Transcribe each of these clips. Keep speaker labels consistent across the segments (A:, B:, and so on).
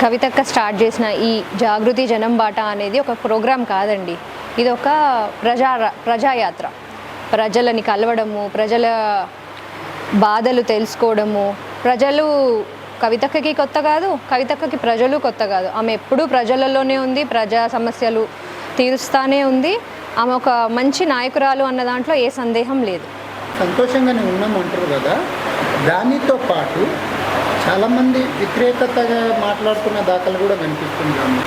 A: కవితక్క స్టార్ట్ చేసిన ఈ జాగృతి జనం బాట అనేది ఒక ప్రోగ్రాం కాదండి. ఇది ఒక ప్రజా ప్రజాయాత్ర. ప్రజలని కలవడము ప్రజల బాధలు తెలుసుకోవడము. ప్రజలు కవితక్కకి కొత్త కాదు కవితక్కకి ప్రజలు కొత్త కాదు. ఆమె ఎప్పుడూ ప్రజలలోనే ఉంది ప్రజా సమస్యలు తీరుస్తానే ఉంది. ఆమె ఒక మంచి నాయకురాలు అన్న దాంట్లో ఏ సందేహం లేదు.
B: సంతోషంగానే ఉన్నామంటారు కదా. దానితో పాటు చాలామంది వ్యతిరేకతగా మాట్లాడుతున్న దాఖలు కూడా కనిపిస్తున్నాము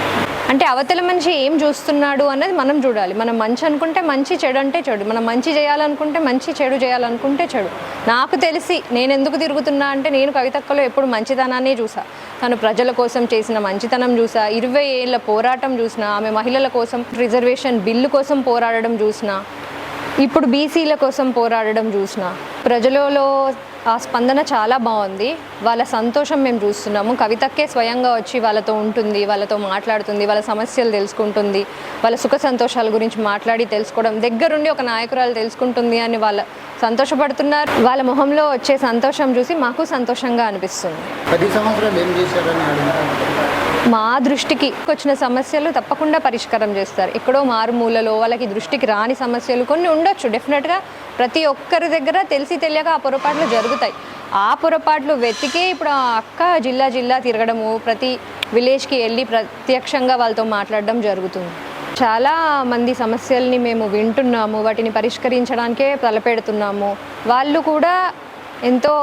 A: అంటే అవతల మనిషి ఏం చూస్తున్నాడు అన్నది మనం చూడాలి. మనం మంచి అనుకుంటే మంచి చెడు అంటే చెడు. మనం మంచి చేయాలనుకుంటే మంచి చెడు చేయాలనుకుంటే చెడు. నాకు తెలిసి నేను ఎందుకు తిరుగుతున్నా అంటే నేను కవితక్కలో ఎప్పుడు మంచితనాన్ని చూసా. తను ప్రజల కోసం చేసిన మంచితనం చూసా. ఇరవై ఏళ్ళ పోరాటం చూసిన ఆమె మహిళల కోసం రిజర్వేషన్ బిల్లు కోసం పోరాడడం చూసిన ఇప్పుడు బీసీల కోసం పోరాడడం చూసిన ప్రజలలో ఆ స్పందన చాలా బాగుంది. వాళ్ళ సంతోషం మేము చూస్తున్నాము. కవితక్కే స్వయంగా వచ్చి వాళ్ళతో ఉంటుంది వాళ్ళతో మాట్లాడుతుంది వాళ్ళ సమస్యలు తెలుసుకుంటుంది వాళ్ళ సుఖ సంతోషాల గురించి మాట్లాడి తెలుసుకోవడం దగ్గరుండి ఒక నాయకురాలు తెలుసుకుంటుంది అని వాళ్ళ సంతోషపడుతున్నారు. వాళ్ళ మొహంలో వచ్చే సంతోషం చూసి మాకు సంతోషంగా అనిపిస్తుంది.
B: ఏం చేశారని
A: మా దృష్టికి వచ్చిన సమస్యలు తప్పకుండా పరిష్కారం చేస్తారు. ఎక్కడో మారుమూలలో వాళ్ళకి దృష్టికి రాని సమస్యలు కొన్ని ఉండొచ్చు. డెఫినెట్గా ప్రతి ఒక్కరి దగ్గర తెలిసి తెలియక ఆ పొరపాట్లు జరుగుతాయి. ఆ పొరపాట్లు వెతికే ఇప్పుడు ఆ అక్క జిల్లా జిల్లా తిరగడము ప్రతి విలేజ్కి వెళ్ళి ప్రత్యక్షంగా వాళ్ళతో మాట్లాడడం జరుగుతుంది. చాలా మంది సమస్యల్ని మేము వింటున్నాము వాటిని పరిష్కరించడానికే తలపెడుతున్నాము. వాళ్ళు కూడా ఎంతో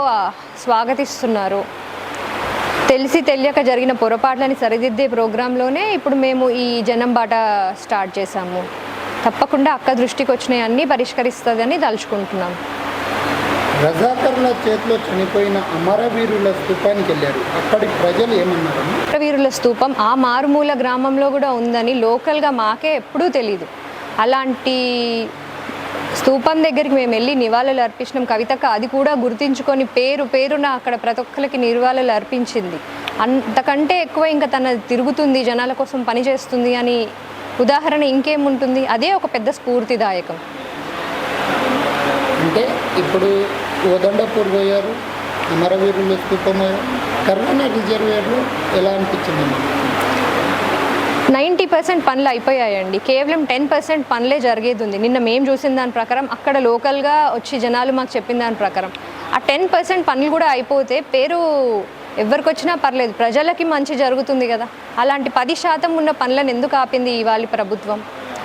A: స్వాగతిస్తున్నారు. తెలిసి తెలియక జరిగిన పొరపాట్లని సరిదిద్దే ప్రోగ్రాంలోనే ఇప్పుడు మేము ఈ జనం బాట స్టార్ట్ చేశాము. తప్పకుండా అక్క దృష్టికి వచ్చినవి అన్నీ పరిష్కరిస్తుందని తలుచుకుంటున్నాం.
B: రజాకర్ల చేతిలో చనిపోయిన అమరవీరుల స్థూపానికి వెళ్ళారు. అక్కడి ప్రజలు ఏమన్నారు?
A: వీరుల స్తూపం ఆ మారుమూల గ్రామంలో కూడా ఉందని లోకల్గా మాకే ఎప్పుడూ తెలీదు. అలాంటి స్తూపం దగ్గరికి మేము వెళ్ళి నివాళులు అర్పించినాం. కవితక్క అది కూడా గుర్తించుకొని పేరు పేరున అక్కడ ప్రతి ఒక్కరికి నివాళులు అర్పించింది. అంతకంటే ఎక్కువ ఇంకా తన తిరుగుతుంది జనాల కోసం పనిచేస్తుంది అని ఉదాహరణ ఇంకేముంటుంది? అదే ఒక పెద్ద స్ఫూర్తిదాయకం.
B: అంటే ఇప్పుడు ఓదండపూర్ పోయారు అమరవీరులు స్థూపం కరోనా రిజర్వేర్లు ఎలా అనిపించింది
A: నైంటీ పర్సెంట్ పనులు అయిపోయాయండి. కేవలం టెన్ పర్సెంట్ పనులే జరిగేది ఉంది. నిన్న మేము చూసిన దాని ప్రకారం అక్కడ లోకల్గా వచ్చి జనాలు మాకు చెప్పిన దాని ప్రకారం. ఆ టెన్ పర్సెంట్ పనులు కూడా అయిపోతే పేరు ఎవరికి వచ్చినా పర్లేదు. ప్రజలకి మంచి జరుగుతుంది కదా. అలాంటి పది శాతం ఉన్న పనులను ఎందుకు ఆపింది ఇవాళ ప్రభుత్వం?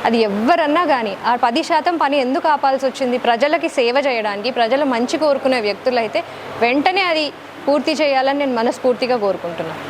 A: అది ఎవరన్నా కానీ ఆ పది శాతం పని ఎందుకు ఆపాల్సి వచ్చింది? ప్రజలకి సేవ చేయడానికి ప్రజల మంచి కోరుకునే వ్యక్తులైతే వెంటనే అది పూర్తి చేయాలని నేను మనస్ఫూర్తిగా కోరుకుంటున్నాను